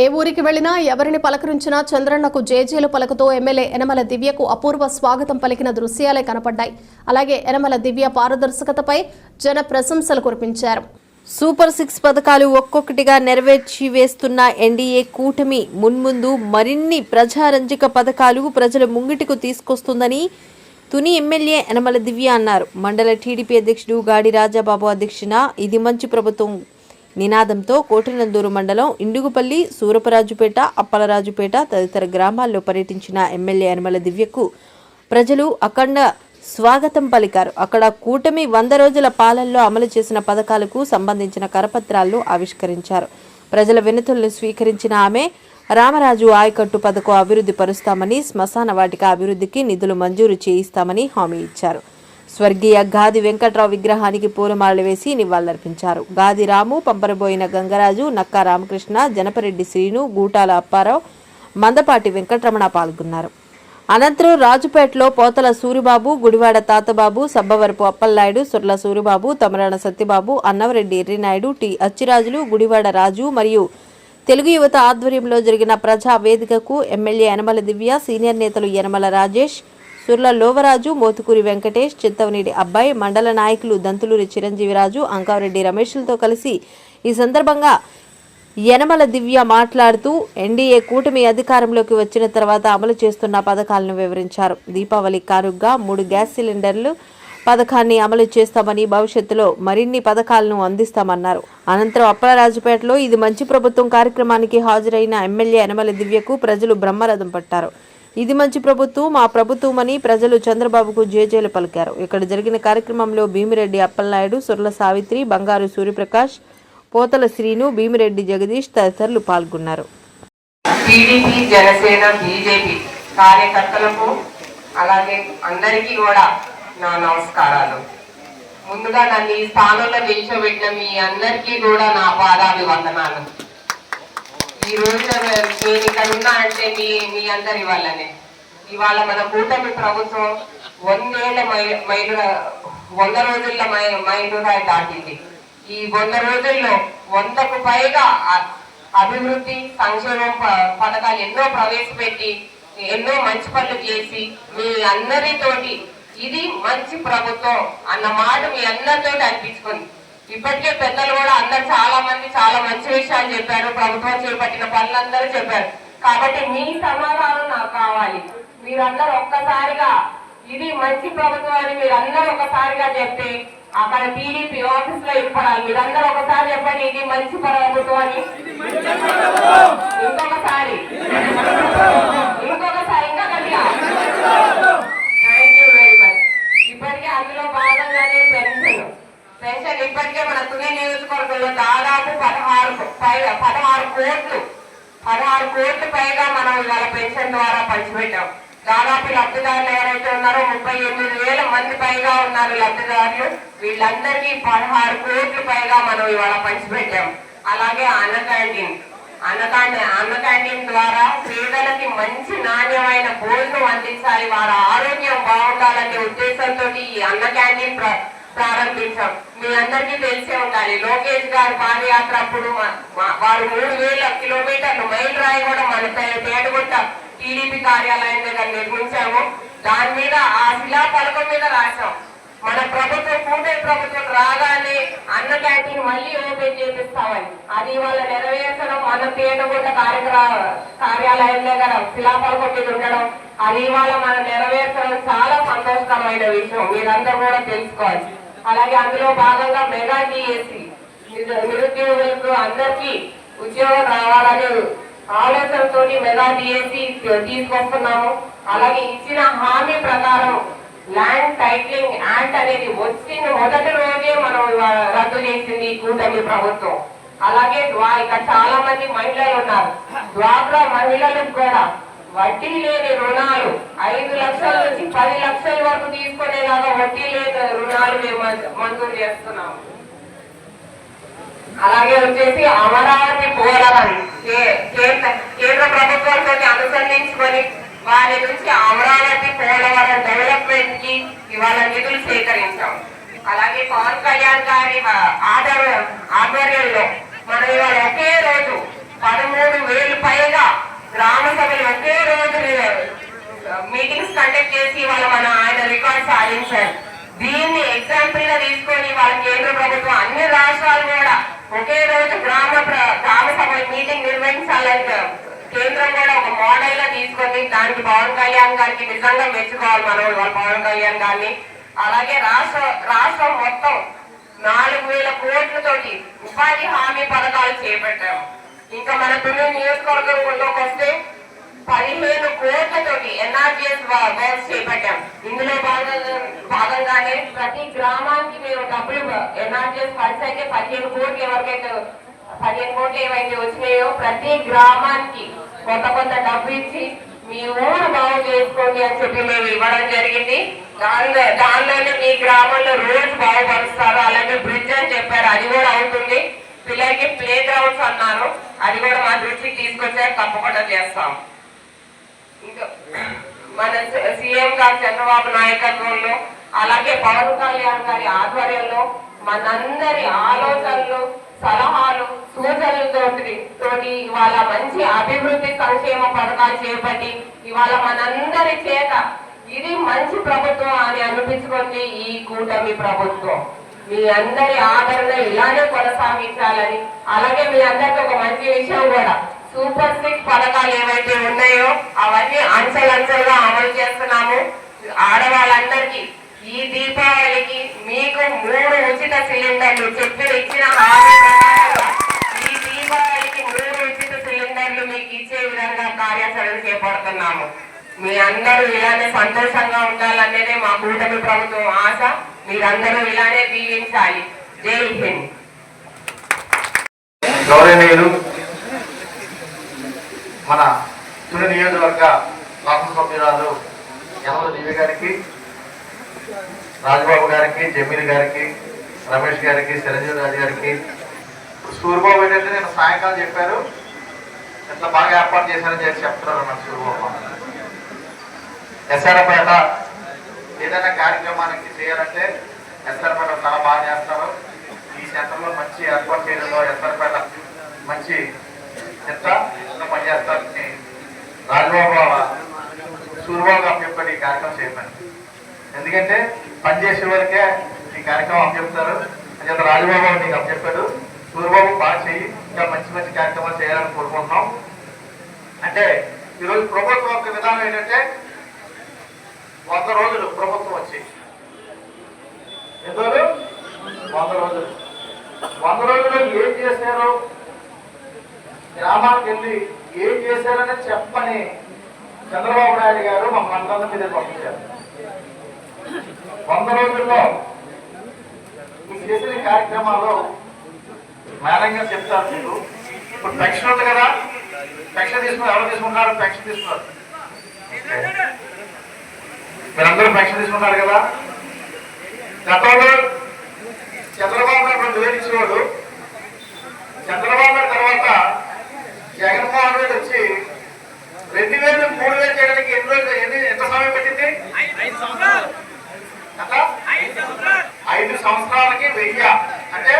ఏ ఊరికి వెళ్ళినా ఎవరిని పలకరించినా చంద్రన్నకు జేజేలు పలకతో ఎమ్మెల్యే యనమల దివ్యకు అపూర్వ స్వాగతం పలికిన దృశ్యాలే కనపడ్డాయి. అలాగే యనమల దివ్య పారదర్శకతపై జన ప్రశంసలు కురిపించారు. సూపర్ సిక్స్ పథకాలు ఒక్కొక్కటిగా నెరవేర్చి వేస్తున్న ఎన్డీఏ కూటమి మున్ముందు మరిన్ని ప్రజారంజక పథకాలు ప్రజల ముంగిటికు తీసుకొస్తుందని తుని ఎమ్మెల్యే యనమల దివ్య అన్నారు. మండల టీడీపీ అధ్యక్షుడు గాడి రాజాబాబు అధ్యక్షున ఇది మంచి ప్రభుత్వం నినాదంతో కోటినందూరు మండలం ఇండుగుపల్లి సూరపరాజుపేట అప్పలరాజుపేట తదితర గ్రామాల్లో పర్యటించిన ఎమ్మెల్యే యనమల దివ్యకు ప్రజలు అఖండ స్వాగతం పలికారు. అక్కడ కూటమి వంద రోజుల పాలనలో అమలు చేసిన పథకాలకు సంబంధించిన కరపత్రాలను ఆవిష్కరించారు. ప్రజల వినతులను స్వీకరించిన ఆమె రామరాజు ఆయకట్టు పథకం అభివృద్ధి పరుస్తామని శ్మశాన వాటిక అభివృద్ధికి నిధులు మంజూరు చేయిస్తామని హామీ ఇచ్చారు. స్వర్గీయ గాది వెంకట్రావు విగ్రహానికి పూలమాలలు వేసి నివాళులర్పించారు. గాది రాము పంపరబోయిన గంగరాజు నక్కా రామకృష్ణ జనపరెడ్డి శ్రీను గూటాల అప్పారావు మందపాటి వెంకటరమణ పాల్గొన్నారు. అనంతరం రాజుపేటలో పోతల సూరిబాబు గుడివాడ తాతబాబు సబ్బవరపు అప్పలనాయుడు సుర్ల సూరిబాబు తమరాణ సత్యబాబు అన్నవరెడ్డి ఎర్రినాయుడు టి అచ్చిరాజులు గుడివాడ రాజు మరియు తెలుగు యువత ఆధ్వర్యంలో జరిగిన ప్రజా వేదికకు ఎమ్మెల్యే యనమల దివ్య సీనియర్ నేతలు యనమల రాజేష్ సుర్ల లోవరాజు మోతుకూరి వెంకటేష్ చిత్తవనీడి అబ్బాయి మండల నాయకులు దంతులూరి చిరంజీవిరాజు అంకారెడ్డి రమేష్లతో కలిసి ఈ సందర్భంగా యనమల దివ్య మాట్లాడుతూ ఎన్డీఏ కూటమి అధికారంలోకి వచ్చిన తర్వాత అమలు చేస్తున్న పథకాలను వివరించారు. దీపావళి కానుగ్గా మూడు గ్యాస్ సిలిండర్లు పథకాన్ని అమలు చేస్తామని భవిష్యత్తులో మరిన్ని పథకాలను అందిస్తామన్నారు. అనంతరం అప్పలరాజుపేటలో ఇది మంచి ప్రభుత్వం కార్యక్రమానికి హాజరైన ఎమ్మెల్యే యనమల దివ్యకు ప్రజలు బ్రహ్మరథం పట్టారు. ఇది మంచి ప్రభుత్వం మా ప్రభుత్వం అని ప్రజలు చంద్రబాబుకు జేజేలు పలికారు. ఇక్కడ జరిగిన కార్యక్రమంలో భీమిరెడ్డి అప్పలనాయుడు సుర్ల సావిత్రి బంగారు సూర్యప్రకాష్ పోతల శ్రీను భీమిరెడ్డి జగదీష్ తదితరులు పాల్గొన్నారు. టీడీపీ జనసేన బీజేపీ కార్యకర్తలకు అలాగే అందరికీ కూడా నా నమస్కారాలు. ముందుగా నన్ను ఈ స్థానంలో నిల్చోబెట్టిన మీ అందరికీ కూడా నా పాదాభివందనాలు. ఈ రోజు నేను ఇక్కడ ఉన్నా అంటే మీ మీ అందరి వల్లనే. ఇవాళ మన కూటమి ప్రభుత్వం వందేళ్ళ మై- మైలు వంద రోజుల మై మైలురాయి దాటింది. ఈ వంద రోజుల్లో వందకు పైగా అభివృద్ధి సంక్షేమం ప- పథకాలు ఎన్నో ప్రవేశపెట్టి ఎన్నో మంచి పనులు చేసి మీ అందరితోటి ఇది మంచి ప్రభుత్వం అన్న మాట మీ అందరితోటి అనిపించుకుంది. ఇప్పటికే పెద్దలు కూడా అందరు చాలా మంది చాలా మంచి విషయాలు చెప్పారు. ప్రభుత్వం చేపట్టిన పనులందరూ చెప్పారు. కాబట్టి మీ సమాధానం నాకు కావాలి. మీరందరూ ఒక్కసారిగా ఇది మంచి ప్రభుత్వం అని మీరందరూ ఒకసారిగా చెప్తే అక్కడ టీడీపీ ఆఫీస్లో ఇప్పడాలి మీరందరూ ఒకసారి చెప్పండి ఇది మంచి ప్రభుత్వం అని. ఇంకొకసారి ఇంకా గట్టిగా థ్యాంక్ యూ వెరీ మచ్ ఇప్పటికే అందులో భాగంగానే పెన్షన్ పెన్షన్ ఇప్పటికే మన తుని నియోజకవర్గంలో దాదాపు పదహారు పైగా పదహారు కోట్లు పదహారు కోట్లు పైగా మనం ఇవాళ పెన్షన్ ద్వారా పంచిపెట్టాం దాదాపు లబ్ధిదారులు ఎవరైతే నలభై ఎనిమిది వేల మంది పైగా ఉన్నారు లబ్ధిదారులు. వీళ్ళందరికీ పదహారు కోట్లు పైగా మనం ఇవాళ పంచిపెట్టాం. అలాగే అన్న క్యాంటీన్. అన్న క్యాంటీన్ అన్న క్యాంటీన్ ద్వారా పేదలకి మంచి నాణ్యమైన భోజనం అందించాలి. వారి ఆరోగ్యం బాగుండాలనే ఉద్దేశంతో ఈ అన్న క్యాంటీన్ ప్రారంభించాం. మీ అందరికీ తెలిసే ఉండాలి. లోకేష్ గారు పాదయాత్ర అప్పుడు వారు మూడు వేల కిలోమీటర్లు మైల్ రాయి కూడా మన పే- పేటగుట్ట టీడీపీ కార్యాలయం దగ్గర నిర్మించాము. దాని మీద ఆ శిలా పలకం మీద రాశాం. మన ప్రభుత్వం కూటమి ప్రభుత్వం రాగానే అన్న క్యాంటీన్ మళ్ళీ ఓపెన్ చేపిస్తామని. అది వాళ్ళ నెరవేర్చడం మన పేటగుట్ట కార్యక్రమ కార్యాలయంలో దగ్గర శిలాపలకం మీద ఉండడం అది ఇవాళ మనం నెరవేర్చడం చాలా సంతోషకరమైన విషయం. మీరందరూ కూడా తెలుసుకోవాలి. అలాగే అందులో భాగంగా మెగా డిఎస్సి నిరుద్యోగులకు అందరికీ ఉద్యోగం రావాలని ఆలోచనతో మెగా డిఎస్సి తీసుకొస్తున్నాము. అలాగే ఇచ్చిన హామీ ప్రకారం ల్యాండ్ టైటిలింగ్ యాక్ట్ అనేది వచ్చిన మొదటి రోజే మనం రద్దు చేసింది కూటమి ప్రభుత్వం. అలాగే ఇక్కడ చాలా మంది మహిళలు ఉన్నారు. డ్వాక్రా మహిళలకు కూడా వడ్డీ లేని రుణాలు ఐదు లక్షల నుంచి పది లక్షల వరకు తీసుకునేలాగా వడ్డీ లేని రుణాలు మేము మంజూరు చేస్తున్నాము. అలాగే వచ్చేసి అమరావతి పోలవరం కే- కేంద్ర కేంద్ర ప్రభుత్వంతో అనుసంధించుకొని వారి నుంచి అమరావతి పోలవరం డెవలప్మెంట్కి ఇవాళ నిధులు సేకరించాం. అలాగే పవన్ కళ్యాణ్ గారి ఆధార ఆధ్వర్యంలో మనం ఇవాళ ఒకే రోజు పదమూడు వేలు పైగా గ్రామ సభలు ఒకే రోజు మీటింగ్స్ కండక్ట్ చేసి ఇవాళ మన ఆయన రికార్డ్ సాధించారు. దీన్ని ఎగ్జాంపుల్గా తీసుకొని వాళ్ళ కేంద్ర ప్రభుత్వం అన్ని రాష్ట్రాలు కూడా ఒకే రోజు గ్రామ ప్ర- గ్రామ సభ మీటింగ్ నిర్వహించాలంటే కేంద్రం కూడా ఒక మోడల్గా తీసుకొని దానికి పవన్ కళ్యాణ్ గారికి నిజంగా మెచ్చుకోవాలి మనం వాళ్ళు పవన్ కళ్యాణ్ గారిని. అలాగే రాష్ట్ర రాష్ట్రం మొత్తం నాలుగు వేల కోట్లతోటి ఉపాధి హామీ పథకాలు చేపట్టాము ఇంకా మన తుని నియోజకవర్గంలోకి వస్తే పదిహేను కోట్లతోటి ఎన్ఆర్జీఎస్ వర్క్స్ చేపట్టాం. ఇందులో భాగంగా భాగంగానే ప్రతి గ్రామానికి మేము డబ్బులు ఎన్ఆర్జీఎస్ ఫండ్స్ అయితే పదిహేను కోట్లు ఎవరికైతే పదిహేను కోట్లు ఏమైతే వచ్చినాయో ప్రతి గ్రామానికి కొంత కొంత డబ్బు ఇచ్చి మీ ఊరు బాగు చేసుకోండి అని చెప్పి మేము ఇవ్వడం జరిగింది. దానిలో దానిలోనే మీ గ్రామంలో రోడ్స్ బాగుపరుస్తారు. అలాగే బ్రిడ్జ్ అని చెప్పారు. అది కూడా అవుతుంది. పిల్లలకి ప్లే గ్రౌండ్స్ అన్నారు. అది కూడా మా దృష్టికి తీసుకొచ్చారు. తప్పకుండా చేస్తాం. ఇంకా మన సీఎం గారు చంద్రబాబు నాయకత్వంలో అలాగే పవన్ కళ్యాణ్ గారి ఆధ్వర్యంలో మనందరి ఆలోచనలు సలహాలు సూచనలతోటి తోటి ఇవాళ మంచి అభివృద్ధి సంక్షేమ పథకాలు చేపట్టి ఇవాళ మనందరి చేత ఇది మంచి ప్రభుత్వం అని అనిపించుకుంది ఈ కూటమి ప్రభుత్వం. మీ అందరి ఆదరణ ఇలానే కొనసాగించాలని అలాగే మీ అందరికి ఒక మంచి విషయం కూడా. సూపర్ సిక్స్ పథకాలు ఏవైతే ఉన్నాయో అవన్నీ అంచెలంచెలుగా అమలు చేస్తున్నాము. ఆడవాళ్ళందరికీ ఈ దీపావళికి మీకు మూడు ఉచిత సిలిండర్లు చెప్పి ఇచ్చిన ఈ దీపావళికి మూడు ఉచిత సిలిండర్లు మీకు ఇచ్చే విధంగా కార్యాచరణ చేపడుతున్నాము. మీ అందరూ ఇలానే సంతోషంగా ఉండాలనేదే మా కూటమి ప్రభుత్వం ఆశ. మీరందరూ ఇలానే దీవించాలి. జై హింద్. గౌరవనీయులు మన తుని నియోజకవర్గ శాసనసభ్యురాలు యనమల దివ్య గారికి రాజబాబు గారికి జమీల్ గారికి రమేష్ గారికి చిరంజీవి రాజు గారికి. సూర్యబాబు ఏంటంటే నేను సాయంకాలం చెప్పారు. ఇట్లా బాగా ఏర్పాటు చేశారని చెప్పి చెప్తున్నారు మన సూర్యబాబు. ఎస్ఆర్పేట ఏదైనా కార్యక్రమానికి చేయాలంటే ఎస్ఆర్పేట చాలా బాగా చేస్తారు. ఈ సెంటర్లో మంచి ఏర్పాటు చేయడంలో ఎస్ఆర్పేట మంచి ఎంత పనిచేస్తారని రాజబాబు సూర్యబాబు అప్పచెప్పాడు ఈ కార్యక్రమం చేయమని ఎందుకంటే పనిచేసే వరకే ఈ కార్యక్రమం అప్పచెప్తారు. అంచేత రాజబాబు నీకు అప్పచెప్పాడు సూర్యబాబు బాగా చేయి ఇంకా మంచి మంచి కార్యక్రమాలు చేయాలని కోరుకుంటున్నాం. అంటే ఈరోజు ప్రభుత్వం యొక్క విధానం ఏంటంటే వంద రోజులు ప్రభుత్వం వచ్చి. ఎంతో వంద రోజులు. వంద రోజులు ఏం చేశారు? గ్రామానికి వెళ్ళి ఏం చేశారని చెప్పని చంద్రబాబు నాయుడు గారు మా మండలం మీద పంపించారు. వంద రోజుల్లో మీరు చేసిన కార్యక్రమాల్లో మేనంగా చెప్తారు మీరు. ఇప్పుడు పెన్షన్ ఉంది కదా పెన్షన్ తీసుకున్నారు ఎవరు తీసుకున్నారు పెన్షన్ తీసుకున్నారు. మీరందరూ పెన్షన్ తీసుకున్నారు కదా. గతంలో చంద్రబాబు నాయుడు రెండు వేలు ఇచ్చేవాడు చంద్రబాబు నాయుడు తర్వాత జగన్మోహన్ రెడ్డి వచ్చి రెండు వేలు మూడు వేలు చేయడానికి ఎన్ని రోజులు ఎన్ని ఎంత సమయం పట్టింది ఎంత? ఐదు సంవత్సరాలకి వెయ్యి అంటే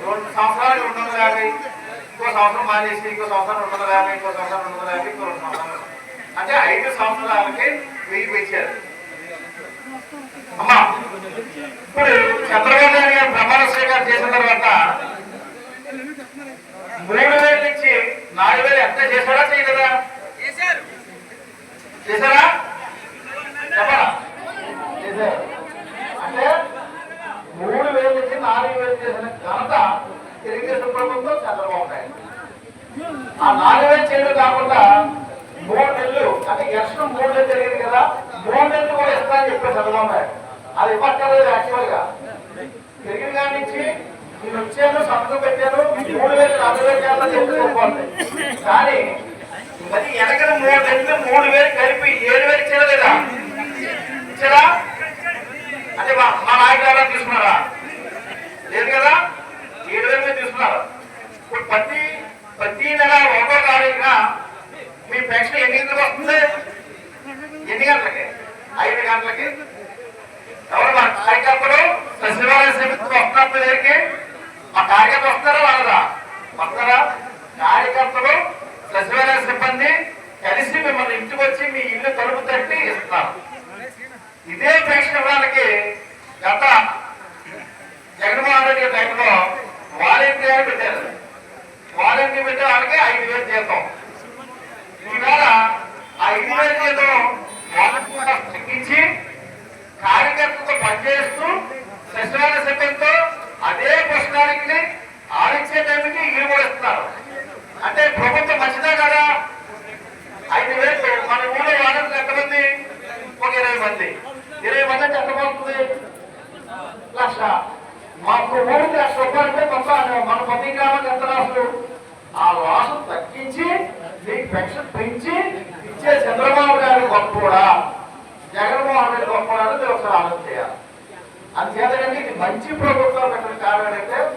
రెండు సంవత్సరాలకి రెండు వందల యాభై ఇంకో సంవత్సరం మానేసి ఇంకో సంవత్సరం రెండు వందల యాభై ఇంకో సంవత్సరం రెండు వందల యాభై ఇంకో రెండు సంవత్సరాలు అంటే ఐదు సంవత్సరాలకి వెయ్యి పెంచారు అమ్మా ఇప్పుడు చంద్రబాబు నాయుడు గారు ప్రమాణ స్వీకారం చేసిన తర్వాత మూడు వేల నుంచి నాలుగు వేలు ఎంత చేశారా చేయలేదా చేశారా చెప్పరా చేశారు అంటే మూడు వేల నుంచి నాలుగు వేలు చేసిన ఘనత తెలుగుదేశం ప్రభుత్వం చంద్రబాబు నాయుడు ఆ నాలుగు వేలు చేయడం కాకుండా మూడు నెలలు అంటే ఎలక్షన్ మూడు నెలలు జరిగింది కదా మూడు నెలలు కూడా ఇస్తానని చెప్పారు చంద్రబాబు నాయుడు అది ఇవ్వట్లేదు యాక్చువల్గా తిరిగిన కాడి నుంచి నేను వచ్చాను సంతకం పెట్టాను మూడు వేలు నాలుగు వేలు చేయాలని చెప్పుకోవాలి కానీ మరి వెనకన మూడు నెలలు మూడు వేలు కలిపి ఏడు వేలు చేయలేదా ఇచ్చారా అంటే మా మా నాయకులు తీసుకున్నారా? లేదు కదా? ఏడు వేలు మీద తీసుకున్నారు. ఇప్పుడు ప్రతి ప్రతి నెల ఒకటో తారీఖున మీ పెన్షన్ ఎన్ని గంటలకు వస్తుంది? ఎన్ని గంటలకి? ఐదు గంటలకి? కార్యకర్తలు సచివాలయ సమితికి వస్తారు దగ్గరికి మా కార్యకర్త వస్తారా వాళ్ళదా వస్తారా? కార్యకర్తలు సచివాలయ సిబ్బంది కలిసి మిమ్మల్ని ఇంటికి వచ్చి మీ ఇల్లు తలుపు తట్టి ఇస్తారు. ఇదే పెన్షన్ వాళ్ళకి గత జగన్మోహన్ రెడ్డి టైంలో వాలంటీర్ పెట్టారు. వాలంటీర్ పెట్టే వాళ్ళకి ఐదు వేలు జీతం ఈవేళ ఆ ఐదు వేలు జీతం వాలంటీర్ తగ్గించి కార్యకర్తలతో పనిచేస్తూ సచివాలయ సిబ్బందితో అదే పుస్తకానికి ఆడిచ్చే టైంకి ఇల్లు కూడా ఇస్తున్నారు అంటే ప్రభుత్వం మంచిదే కదా ఐదు వేలు మన ఊళ్ళో వాడడం ఎంతమంది ఒక ఇరవై మంది ఇరవై మంది అంటే ఎంత పడుతుంది లక్ష మాకు ఊరికి లక్ష రూపాయలు అంటే మొత్తం మన ప్రతి గ్రామానికి ఎంత రాసులు ఆ లాసు తగ్గించి మీకు పెన్షన్ పెంచి ఇచ్చే చంద్రబాబు గారి గొప్ప కూడా జగన్మోహన్ రెడ్డి గొప్ప అనేది ఒకసారి ఆలోచన చేయాలి అందుచేత ఇది మంచి ప్రభుత్వం పెట్టడం కారణం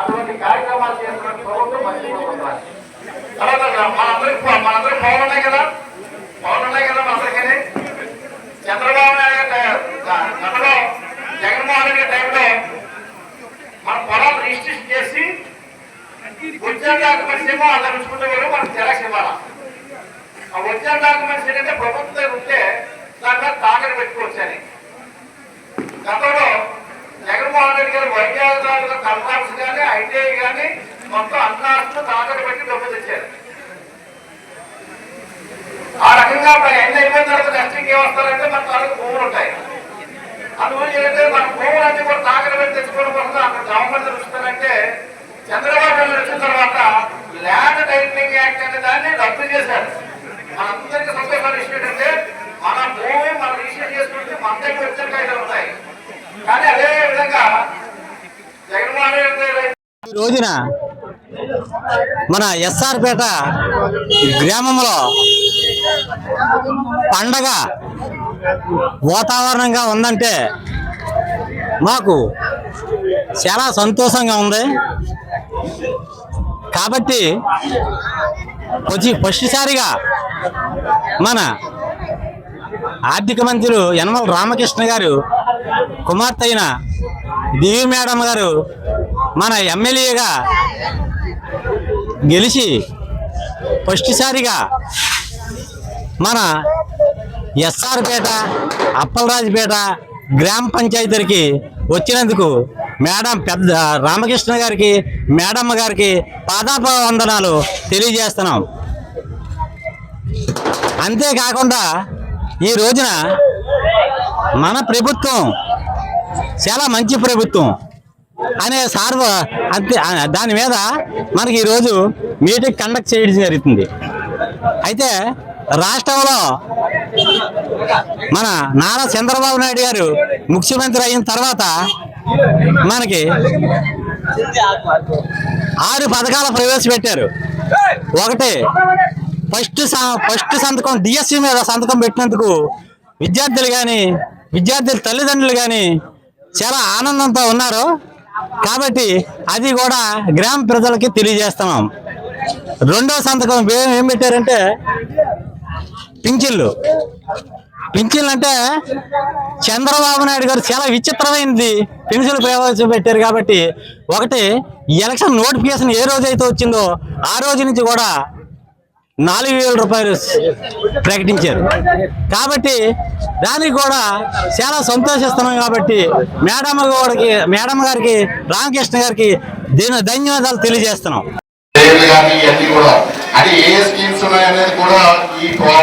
అటువంటి కార్యక్రమాలు చేస్తున్న ప్రభుత్వం మంచి ప్రభుత్వం తర్వాత మనందరికి మనందరికి పవన్ ఉన్నాయి కదా. పవన్ ఉన్నాయి కదా మనందరికీ చంద్రబాబు నాయుడు గారి గతంలో జగన్మోహన్ రెడ్డి టైంలో మన పొలాలు రిజిస్ట్రేషన్ చేసి ఉద్యోగాలు డాక్యుమెంట్స్ ఏమో అలా ఉంచుకుంటే కూడా మనకు తెలక్ష ఇవ్వాలి? ఆ ఒరిజినల్ డాక్యుమెంట్స్ ఏంటంటే ప్రభుత్వం దగ్గర ఉంటే దాని మీద తాకట పెట్టుకోవచ్చని. గతంలో జగన్మోహన్ రెడ్డి గారు వైద్యాధికారులు కల్పాల్సి కానీ ఐటీఐ కానీ మొత్తం అన్నాస్తులు తాకట పెట్టి డబ్బు తెచ్చారు. ఆ రకంగా ఎన్ని అయిపోయిన తర్వాత నెక్స్ట్ ఇంకేమొస్తారంటే మన తాలూకు భూములు ఉంటాయి. అందువల్ల ఏంటంటే మన భూములు అన్ని కూడా తాకట్టు పెట్టి తెచ్చుకోవడం కోసం అక్కడ గవర్నమెంట్ చూస్తారంటే చంద్రబాబు నాయుడు వచ్చిన తర్వాత ల్యాండ్ టైటిలింగ్ యాక్ట్ అనే దాన్ని రద్దు చేశారు. మనందరికీ సంతోషాల విషయం ఏంటంటే మన భూమి మనం రిజిస్టర్ చేసుకుంటే మన దగ్గర వచ్చిన కాగితాలు ఉంటాయి. కానీ అదే విధంగా జగన్మోహన్ రెడ్డి ఈ రోజున మన ఎస్ఆర్ పేట గ్రామంలో పండగ వాతావరణంగా ఉందంటే మాకు చాలా సంతోషంగా ఉంది. కాబట్టి వచ్చి ఫస్ట్సారిగా మన ఆర్థిక మంత్రులు యనమల రామకృష్ణ గారు కుమార్తె అయిన దివి మేడం గారు మన ఎమ్మెల్యేగా గెలిచి ఫస్ట్సారిగా మన ఎస్ఆర్పేట అప్పలరాజుపేట గ్రామ పంచాయతీకి వచ్చినందుకు మేడం పెద్ద రామకృష్ణ గారికి మేడమ్మ గారికి పాదాప వందనాలు తెలియజేస్తున్నాం. అంతేకాకుండా ఈ రోజున మన ప్రభుత్వం చాలా మంచి ప్రభుత్వం అనే సార్వ అంతే దాని మీద మనకి ఈరోజు మీటింగ్ కండక్ట్ చేయడం జరుగుతుంది. అయితే రాష్ట్రంలో మన నారా చంద్రబాబు నాయుడు గారు ముఖ్యమంత్రి అయిన తర్వాత మనకి ఆరు పథకాలు ప్రవేశపెట్టారు. ఒకటి ఫస్ట్ స- ఫస్ట్ సంతకం డిఎస్సి మీద సంతకం పెట్టినందుకు విద్యార్థులు కానీ విద్యార్థుల తల్లిదండ్రులు కానీ చాలా ఆనందంతో ఉన్నారు. కాబట్టి అది కూడా గ్రామ ప్రజలకి తెలియజేస్తున్నాం. రెండో సంతకం ఏం పెట్టారంటే పింఛన్లు. పింఛన్లు అంటే చంద్రబాబు నాయుడు గారు చాలా విచిత్రమైనది పెన్షన్లు ప్రవేశపెట్టారు కాబట్టి ఒకటి ఎలక్షన్ నోటిఫికేషన్ ఏ రోజైతే వచ్చిందో ఆ రోజు నుంచి కూడా నాలుగు వేల రూపాయలు ప్రకటించారు. కాబట్టి దానికి కూడా చాలా సంతోషిస్తున్నాం కాబట్టి మేడం గారికి మేడం గారికి రామకృష్ణ గారికి దీని ధన్యవాదాలు తెలియజేస్తున్నాం. అంటే ఏ స్కీమ్స్ ఉన్నాయనేది కూడా ఈ ప్రో-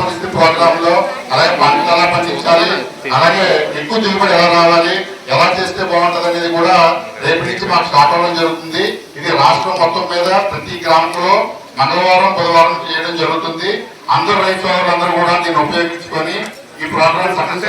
పరిస్థితి ప్రోగ్రామ్లో అలాగే పంటలు ఎలా పండించాలి అలాగే ఎక్కువ దిగుబడి ఎలా రావాలి ఎలా చేస్తే బాగుంటది అనేది కూడా రేపు నుంచి మాకు స్టార్ట్ అవ్వడం జరుగుతుంది. ఇది రాష్ట్రం మొత్తం మీద ప్రతి గ్రామంలో మంగళవారం బుధవారం చేయడం జరుగుతుంది. అందరు రైతు సోదరులందరూ కూడా దీన్ని ఉపయోగించుకొని ఈ ప్రోగ్రామ్ సక్సెస్